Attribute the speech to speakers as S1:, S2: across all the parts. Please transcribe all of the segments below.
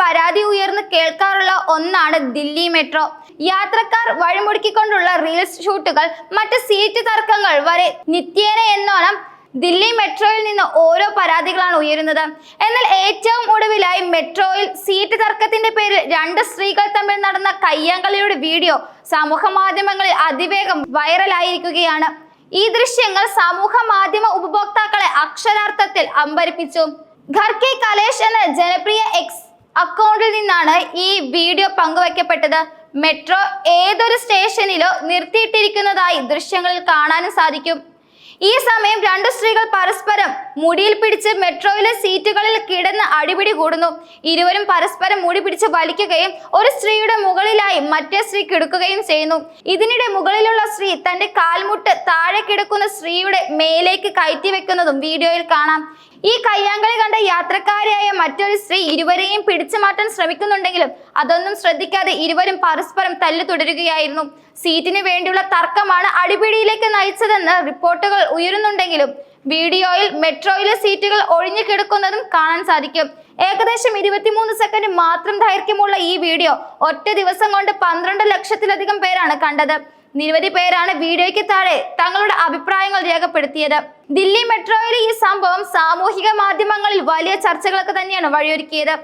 S1: പരാതി ഉയർന്ന് കേൾക്കാറുള്ള ഒന്നാണ് ദില്ലി മെട്രോ. യാത്രക്കാർ വഴിമുടക്കിക്കൊണ്ടുള്ള റീൽസ് ഷൂട്ടുകൾ മറ്റ് സീറ്റ് തർക്കങ്ങൾ വരെ നിത്യേന എന്നോണം ദില്ലി മെട്രോയിൽ നിന്ന് ഓരോ പരാതികളാണ് ഉയരുന്നത്. എന്നാൽ ഏറ്റവും ഒടുവിലായി മെട്രോയിൽ സീറ്റ് തർക്കത്തിന്റെ പേരിൽ രണ്ട് സ്ത്രീകൾ തമ്മിൽ നടന്ന കയ്യാങ്കളിയുടെ വീഡിയോ സമൂഹ മാധ്യമങ്ങളിൽ അതിവേഗം വൈറലായിരിക്കുകയാണ്. ഈ ദൃശ്യങ്ങൾ സമൂഹ മാധ്യമ ഉപഭോക്താക്കളെ അക്ഷരാർത്ഥത്തിൽ അമ്പരിപ്പിച്ചു. ഘർ കലേഷ് എന്ന ജനപ്രിയ എക്സ് അക്കൗണ്ടിൽ നിന്നാണ് ഈ വീഡിയോ പങ്കുവയ്ക്കപ്പെട്ടത്. മെട്രോ ഏതൊരു സ്റ്റേഷനിലോ നിർത്തിയിട്ടിരിക്കുന്നതായി ദൃശ്യങ്ങളിൽ കാണാനും സാധിക്കും. ഈ സമയം രണ്ട് സ്ത്രീകൾ പരസ്പരം മുടിയിൽ പിടിച്ച് മെട്രോയിലെ സീറ്റുകളിൽ കിടന്ന് അടിപിടി കൂടുന്നു. ഇരുവരും പരസ്പരം മുടി പിടിച്ച് വലിക്കുകയും ഒരു സ്ത്രീയുടെ മുകളിലായി മറ്റേ സ്ത്രീ കിടക്കുകയും ചെയ്യുന്നു. ഇതിനിടെ മുകളിലുള്ള സ്ത്രീ തന്റെ കാൽമുട്ട് താഴെ കിടക്കുന്ന സ്ത്രീയുടെ മേലേക്ക് കയറ്റി വെക്കുന്നതും വീഡിയോയിൽ കാണാം. ഈ കയ്യാങ്കളി കണ്ട യാത്രക്കാരിയായ മറ്റൊരു സ്ത്രീ ഇരുവരെയും പിടിച്ചു മാറ്റാൻ ശ്രമിക്കുന്നുണ്ടെങ്കിലും അതൊന്നും ശ്രദ്ധിക്കാതെ ഇരുവരും പരസ്പരം തല്ലു തുടരുകയായിരുന്നു. സീറ്റിന് വേണ്ടിയുള്ള തർക്കമാണ് അടിപിടിയിലേക്ക് നയിച്ചതെന്ന് റിപ്പോർട്ടുകൾ ഉയരുന്നുണ്ടെങ്കിലും വീഡിയോയിൽ മെട്രോയിലെ സീറ്റുകൾ ഒഴിഞ്ഞു കിടക്കുന്നതും കാണാൻ സാധിക്കും. ഏകദേശം ഇരുപത്തിമൂന്ന് സെക്കൻഡ് മാത്രം ദൈർഘ്യമുള്ള ഈ വീഡിയോ ഒറ്റ ദിവസം കൊണ്ട് പന്ത്രണ്ട് ലക്ഷത്തിലധികം പേരാണ് കണ്ടത്. നിരവധി പേരാണ് വീഡിയോയ്ക്ക് താഴെ തങ്ങളുടെ അഭിപ്രായങ്ങൾ രേഖപ്പെടുത്തിയത്. ദില്ലി മെട്രോയിലെ ഈ സംഭവം സാമൂഹിക മാധ്യമങ്ങളിൽ വലിയ ചർച്ചകളൊക്കെ തന്നെയാണ് വഴിയൊരുക്കിയത്.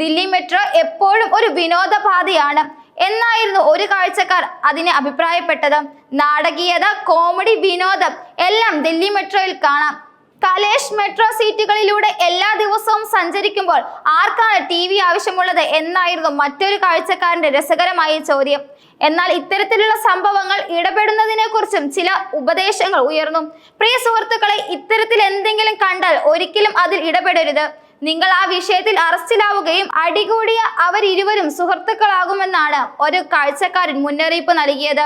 S1: ദില്ലി മെട്രോ എപ്പോഴും ഒരു വിനോദപാതയാണ്. എന്നായിരുന്നു ഒരു കാഴ്ചക്കാർ അതിനെ അഭിപ്രായപ്പെട്ടത്. നാടകീയത കോമഡി വിനോദം എല്ലാം ദില്ലി മെട്രോയിൽ കാണാം. കലേഷ് മെട്രോ സീറ്റുകളിലൂടെ എല്ലാ ദിവസവും സഞ്ചരിക്കുമ്പോൾ ആർക്കാണ് ടി വി ആവശ്യമുള്ളത് എന്നായിരുന്നു മറ്റൊരു കാഴ്ചക്കാരന്റെ രസകരമായ ചോദ്യം. എന്നാൽ ഇത്തരത്തിലുള്ള സംഭവങ്ങൾ ഇടപെടുന്നതിനെ കുറിച്ചും ചില ഉപദേശങ്ങൾ ഉയർന്നു. പ്രിയ സുഹൃത്തുക്കളെ ഇത്തരത്തിൽ എന്തെങ്കിലും കണ്ടാൽ ഒരിക്കലും അതിൽ ഇടപെടരുത്. നിങ്ങൾ ആ വിഷയത്തിൽ അറസ്റ്റിലാവുകയും അടികൂടിയ അവരിരുവരും സുഹൃത്തുക്കളാകുമെന്നാണ് ഒരു കാഴ്ചക്കാരൻ മുന്നറിയിപ്പ് നൽകിയത്.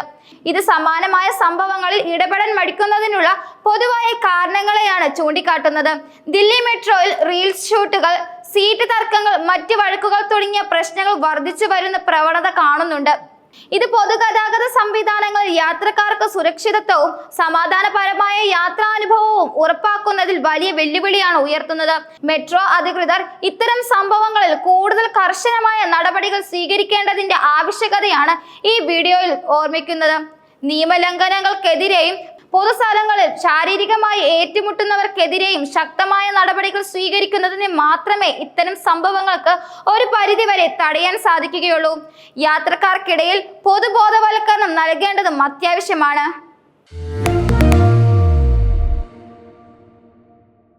S1: ഇത് സമാനമായ സംഭവങ്ങളിൽ ഇടപെടൽ മടിക്കുന്നതിനുള്ള പൊതുവായ കാരണങ്ങളെയാണ് ചൂണ്ടിക്കാട്ടുന്നത്. ദില്ലി മെട്രോയിൽ റീൽസ് ഷൂട്ടുകൾ സീറ്റ് തർക്കങ്ങൾ മറ്റ് വഴക്കുകൾ തുടങ്ങിയ പ്രശ്നങ്ങൾ വർദ്ധിച്ചു വരുന്ന പ്രവണത കാണുന്നുണ്ട്. ഇത് പൊതുഗതാഗത സംവിധാനങ്ങളിൽ യാത്രക്കാർക്ക് സുരക്ഷിതത്വവും സമാധാനപരമായ യാത്രാനുഭവവും ഉറപ്പാക്കുന്നതിൽ വലിയ വെല്ലുവിളിയാണ് ഉയർത്തുന്നത്. മെട്രോ അധികൃതർ ഇത്തരം സംഭവങ്ങളിൽ കൂടുതൽ കർശനമായ നടപടികൾ സ്വീകരിക്കേണ്ടതിന്റെ ആവശ്യകതയാണ് ഈ വീഡിയോയിൽ ഓർമ്മിക്കുന്നത്. നിയമലംഘനങ്ങൾക്കെതിരെയും പൊതുസ്ഥലങ്ങളിൽ ശാരീരികമായി ഏറ്റുമുട്ടുന്നവർക്കെതിരെയും ശക്തമായ നടപടികൾ സ്വീകരിക്കുന്നതിന് മാത്രമേ ഇത്തരം സംഭവങ്ങൾക്ക് ഒരു പരിധിവരെ തടയാൻ സാധിക്കുകയുള്ളൂ. യാത്രക്കാർക്കിടയിൽ പൊതുബോധവൽക്കരണം നൽകേണ്ടതും അത്യാവശ്യമാണ്.